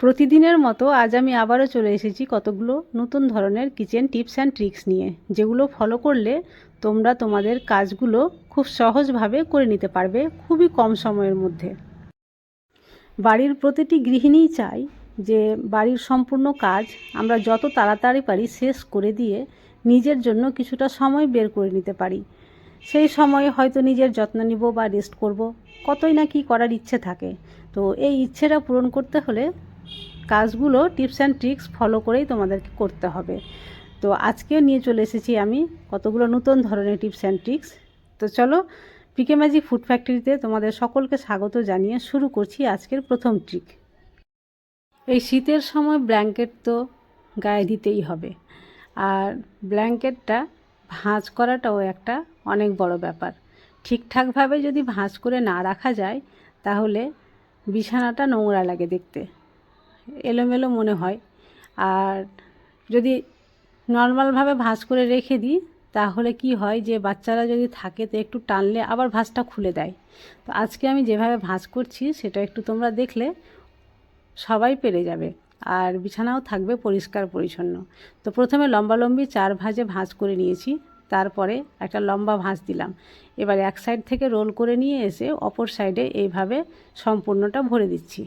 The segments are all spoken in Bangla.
প্রতিদিনের মতো আজ আমি আবারও চলে এসেছি কতগুলো নতুন ধরনের কিচেন টিপস অ্যান্ড ট্রিক্স নিয়ে, যেগুলো ফলো করলে তোমরা তোমাদের কাজগুলো খুব সহজভাবে করে নিতে পারবে খুবই কম সময়ের মধ্যে। বাড়ির প্রতিটি গৃহিণীই চাই যে বাড়ির সম্পূর্ণ কাজ আমরা যত তাড়াতাড়ি পারি শেষ করে দিয়ে নিজের জন্য কিছুটা সময় বের করে নিতে পারি। সেই সময়ে হয়তো নিজের যত্ন নিব বা রেস্ট করব, কতই না কি করার ইচ্ছে থাকে। তো এই ইচ্ছেটা পূরণ করতে হলে কাজগুলো টিপস অ্যান্ড ট্রিক্স ফলো করেই তোমাদেরকে করতে হবে। তো আজকে নিয়ে চলে এসেছি আমি কতগুলো নতুন ধরনের টিপস অ্যান্ড ট্রিক্স। তো চলো পিকে ম্যাজিক ফুড ফ্যাক্টরিতে তোমাদের সকলকে স্বাগত জানিয়ে শুরু করছি আজকের প্রথম ট্রিক এই শীতের সময় ব্ল্যাঙ্কেট তো গায়ে দিতেই হবে। আর ব্ল্যাঙ্কেটটা ভাঁজ করাটাও একটা অনেক বড় ব্যাপার। ঠিকঠাকভাবে যদি ভাঁজ করে না রাখা যায়, তাহলে বিছানাটা নোংরা লাগে দেখতে। এলোমেলো মনে হয়। আর যদি নর্মালভাবে ভাঁজ করে রেখে দিই, তাহলে কি হয় যে বাচ্চারা যদি থাকে, তো একটু টানলে আবার ভাঁজটা খুলে দেয়। তো আজকে আমি যেভাবে ভাঁজ করছি, সেটা একটু তোমরা দেখলে সবাই পেরে যাবে। আর বিছানাও থাকবে পরিষ্কার পরিচ্ছন্ন। তো প্রথমে লম্বালম্বি চার ভাঁজে ভাঁজ করে নিয়েছি, তারপরে একটা লম্বা ভাঁজ দিলাম। এবার এক সাইড থেকে রোল করে নিয়ে এসে অপর সাইডে এইভাবে সম্পূর্ণটা ভরে দিচ্ছি।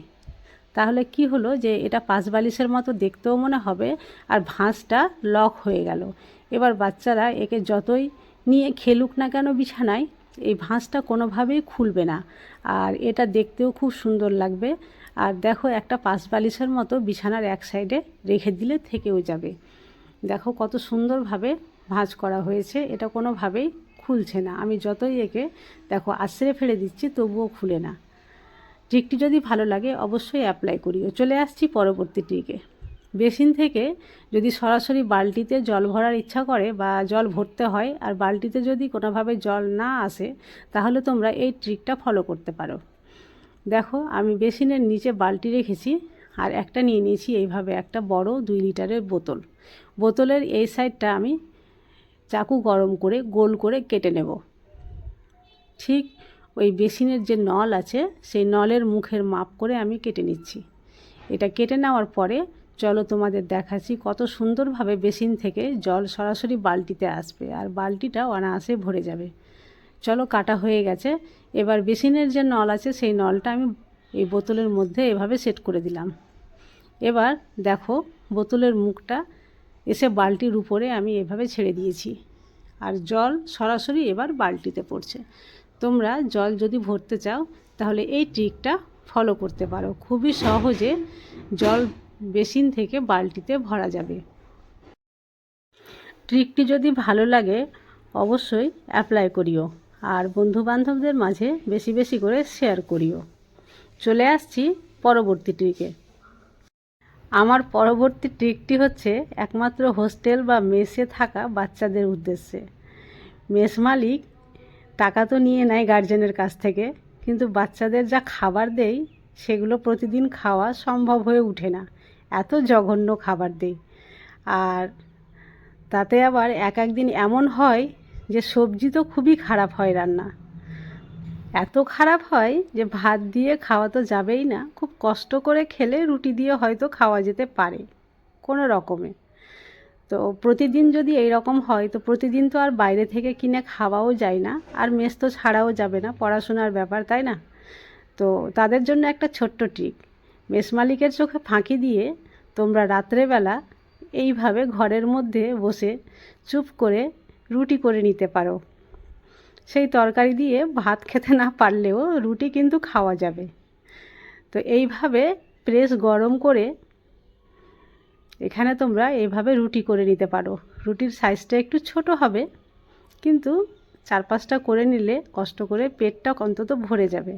তাহলে কি হলো যে এটা পাঁচ বালিশের মতো দেখতেও মনে হবে আর ভাঁজটা লক হয়ে গেল। এবার বাচ্চারা একে যতই নিয়ে খেলুক না কেন বিছানায়, এই ভাঁজটা কোনোভাবেই খুলবে না। আর এটা দেখতেও খুব সুন্দর লাগবে। আর দেখো একটা পাঁচ বালিশের মতো বিছানার এক সাইডে রেখে দিলে থেকেও যাবে। দেখো কত সুন্দরভাবে ভাঁজ করা হয়েছে। এটা কোনোভাবেই খুলছে না। আমি যতই একে, দেখো আশ্রে ফেলে দিচ্ছি, তবুও খুলে না। ট্রিকটি যদি ভালো লাগে, অবশ্যই অ্যাপ্লাই করিও। চলে আসছি পরবর্তী ট্রিকে বেসিন থেকে যদি সরাসরি বালতিতে জল ভরার ইচ্ছা করে বা জল ভরতে হয় আর বালতিতে যদি কোনোভাবে জল না আসে, তাহলে তোমরা এই ট্রিকটা ফলো করতে পারো। দেখো, আমি বেসিনের নিচে বালতি রেখেছি আর একটা নিয়ে নিয়েছি এইভাবে, একটা বড় দুই লিটারের বোতল। বোতলের এই সাইডটা আমি চাকু গরম করে, গোল করে কেটে নেব। ঠিক ওই বেসিনের যে নল আছে, সেই নলের মুখের মাপ করে আমি কেটে নিচ্ছি। এটা কেটে নেওয়ার পরে চলো তোমাদের দেখাচ্ছি কত সুন্দরভাবে বেসিন থেকে জল সরাসরি বালতিতে আসবে আর বালতিটা অনায়াসে ভরে যাবে। চলো কাটা হয়ে গেছে। এবার বেসিনের যে নল আছে, সেই নলটা আমি এই বোতলের মধ্যে এভাবে সেট করে দিলাম। এবার দেখো বোতলের মুখটা এসে বালতির উপরে আমি এভাবে ছেড়ে দিয়েছি। আর জল সরাসরি এবার বালতিতে পড়ছে। তোমরা জল যদি ভরতে চাও, তাহলে এই ট্রিকটা ফলো করতে পারো। খুবই সহজে জল বেসিন থেকে বালতিতে ভরা যাবে। ট্রিকটি যদি ভালো লাগে, অবশ্যই অ্যাপ্লাই করিও। আর বন্ধুবান্ধবদের মাঝে বেশি বেশি করে শেয়ার করিও। চলে আসছি পরবর্তী ট্রিকে আমার পরবর্তী ট্রিকটি হচ্ছে একমাত্র হোস্টেল বা মেসে থাকা বাচ্চাদের উদ্দেশ্যে। মেস মালিক টাকা তো নিয়ে নেয় গার্জেনের কাছ থেকে, কিন্তু বাচ্চাদের যা খাবার দেয় সেগুলো প্রতিদিন খাওয়া সম্ভব হয়ে ওঠে না। এত জঘন্য খাবার দেয় আর তাতে আবার এক একদিন এমন হয় যে সবজি তো খুবই খারাপ হয় রান্না। এত খারাপ হয় যে ভাত দিয়ে খাওয়া তো যাবেই না, খুব কষ্ট করে খেলে রুটি দিয়ে হয়তো খাওয়া যেতে পারে কোনো রকমে। তো প্রতিদিন যদি এই রকম হয়, তো প্রতিদিন তো আর বাইরে থেকে কিনে খাওয়াও যায় না। আর মেস তো ছাড়াও যাবে না, পড়াশোনার ব্যাপার, তাই না? তো তাদের জন্য একটা ছোট্ট ট্রিক মেস মালিকের চোখে ফাঁকি দিয়ে তোমরা রাত্রেবেলা এইভাবে ঘরের মধ্যে বসে চুপ করে রুটি করে নিতে পারো। সেই তরকারি দিয়ে ভাত খেতে না পারলেও রুটি কিন্তু খাওয়া যাবে। তো এইভাবে প্রেস গরম করে এখানে তোমরা এইভাবে রুটি করে নিতে পারো। রুটির সাইজটা একটু ছোট হবে, কিন্তু চার পাঁচটা করে নিলে কষ্ট করে পেটটা অন্তত ভরে যাবে।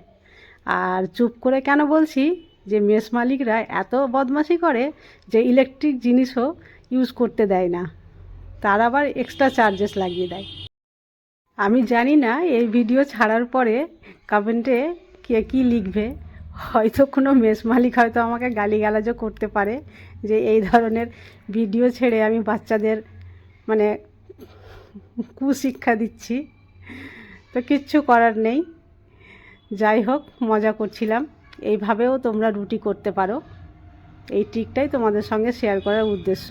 আর চুপ করে কেন বলছি যে মেস মালিকরা এত বদমাশি করে যে ইলেকট্রিক জিনিসও ইউজ করতে দেয় না, তার আবার এক্সট্রা চার্জেস লাগিয়ে দেয়। আমি জানি না এই ভিডিও ছাড়ার পরে কমেন্টে কে কী লিখবে। হয়তো কোনো মেস মালিক হয়তো আমাকে গালিগালাজও করতে পারে যে এই ধরনের ভিডিও ছেড়ে আমি বাচ্চাদের মানে কুশিক্ষা দিচ্ছি। তো কিচ্ছু করার নেই। যাই হোক, মজা করছিলাম। এইভাবেও তোমরা রুটি করতে পারো। এই ট্রিকটাই তোমাদের সঙ্গে শেয়ার করার উদ্দেশ্য।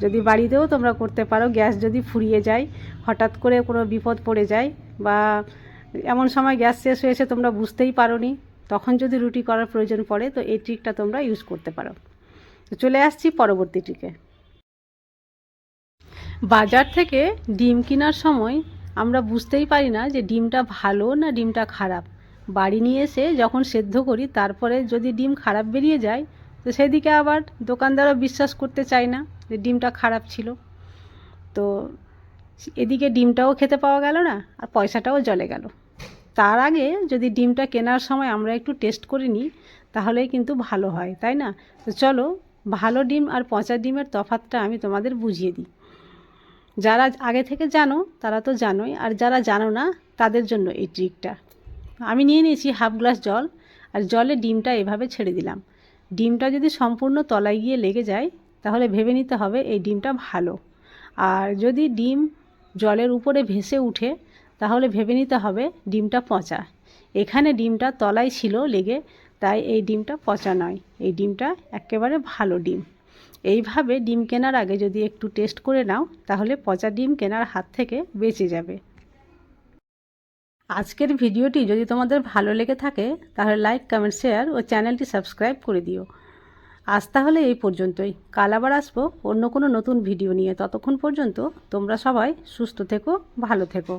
যদি বাড়িতেও তোমরা করতে পারো, গ্যাস যদি ফুরিয়ে যায়, হঠাৎ করে কোনো বিপদ পড়ে যায় বা এমন সময় গ্যাস শেষ হয়েছে, তোমরা বুঝতেই পারোনি। তখন যদি রুটি করার প্রয়োজন পড়ে, তো এই ট্রিকটা তোমরা ইউজ করতে পারো। তো চলে আসছি পরবর্তী ট্রিকে বাজার থেকে ডিম কেনার সময় আমরা বুঝতেই পারি না যে ডিমটা ভালো না ডিমটা খারাপ। বাড়ি নিয়ে এসে যখন সেদ্ধ করি, তারপরে যদি ডিম খারাপ বেরিয়ে যায়, তো সেদিকে আবার দোকানদারও বিশ্বাস করতে চায় না যে ডিমটা খারাপ ছিল। তো এদিকে ডিমটাও খেতে পাওয়া গেল না, আর পয়সাটাও জলে গেল। তার আগে যদি ডিমটা কেনার সময় আমরা একটু টেস্ট করে নিই, তাহলেই কিন্তু ভালো হয়, তাই না? তো চলো, ভালো ডিম আর পচা ডিমের তফাতটা আমি তোমাদের বুঝিয়ে দিই। যারা আগে থেকে জানো, তারা তো জানোই, আর যারা জানো না, তাদের জন্য এই ট্রিকটা আমি নিয়ে নিয়েছি হাফ গ্লাস জল, আর জলে ডিমটা এভাবে ছেড়ে দিলাম। ডিমটা যদি সম্পূর্ণ তলায় গিয়ে লেগে যায়, তাহলে ভেবে নিতে হবে এই ডিমটা ভালো। আর যদি ডিম জলের উপরে ভেসে উঠে তাহলে ভেবে নিতে হবে ডিমটা পচা। এখানে ডিমটা তলায় ছিল লেগে, তাই এই ডিমটা পচা নয়। এই ডিমটা একেবারে ভালো ডিম। এইভাবে ডিম কেনার আগে যদি একটু টেস্ট করে নাও, তাহলে পচা ডিম কেনার হাত থেকে বেঁচে যাবে। আজকের ভিডিওটি যদি তোমাদের ভালো লেগে থাকে, তাহলে লাইক, কমেন্ট, শেয়ার ও চ্যানেলটি সাবস্ক্রাইব করে দিও। আজ তাহলে এই পর্যন্তই। কাল আবার আসব অন্য কোনো নতুন ভিডিও নিয়ে। ততক্ষণ পর্যন্ত তোমরা সবাই সুস্থ থেকো, ভালো থেকো।